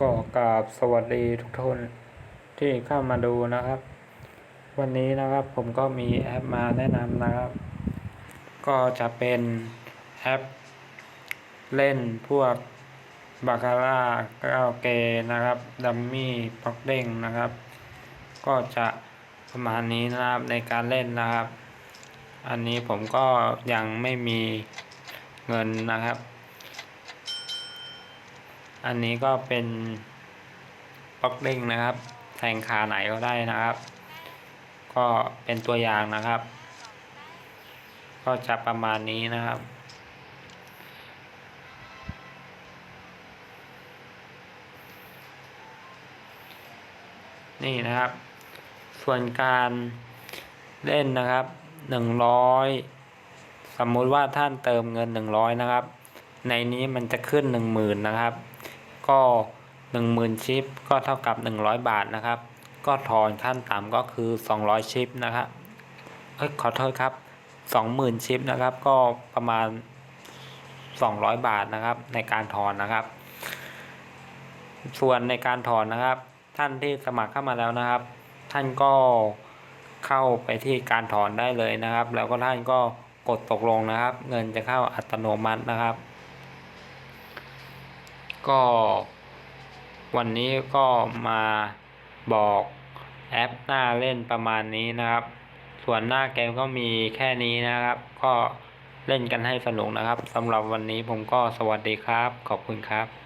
ก็กราบสวัสดีทุกท่านที่เข้ามาดูนะครับ วันนี้นะครับผมก็มีแอปมาแนะนำนะครับ ก็จะเป็นแอปเล่นพวกบาคาร่าก้าวเกนะครับดัมมี่พ็อกเด้งนะครับ ก็จะประมาณนี้นะครับในการเล่นนะครับ อันนี้ผมก็ยังไม่มีเงินนะครับ อันนี้ก็เป็นบล็อกเด้งนะครับ แทงขาไหนก็ได้นะครับ ก็เป็นตัวอย่างนะครับ ก็จะประมาณนี้นะครับนี่นะครับ ส่วนการเล่นนะครับหนึ่งร้อยสมมุติว่าท่านเติมเงินหนึ่งร้อยนะครับ ในนี้มันจะขึ้นหนึ่งหมื่นนะครับ ก็หนึ่งหมื่นชิป ก็เท่ากับหนึ่งร้อยบาทนะครับ ก็ถอนขั้นต่ำก็คือสองร้อยชิปนะครับเอ้ยขอโทษครับสองหมื่นชิปนะครับ ก็ประมาณสองร้อยบาทนะครับในการถอนนะครับ ส่วนในการถอนนะครับ ท่านที่สมัครเข้ามาแล้วนะครับ ท่านก็เข้าไปที่การถอนได้เลยนะครับ แล้วก็ท่านก็กดตกลงนะครับ เงินจะเข้าอัตโนมัตินะครับ ก็วันนี้ก็มาบอกแอปหน้าเล่นประมาณนี้นะครับ ส่วนหน้าเกมก็มีแค่นี้นะครับ ก็เล่นกันให้สนุกนะครับสำหรับวันนี้ผมก็สวัสดีครับ ขอบคุณครับ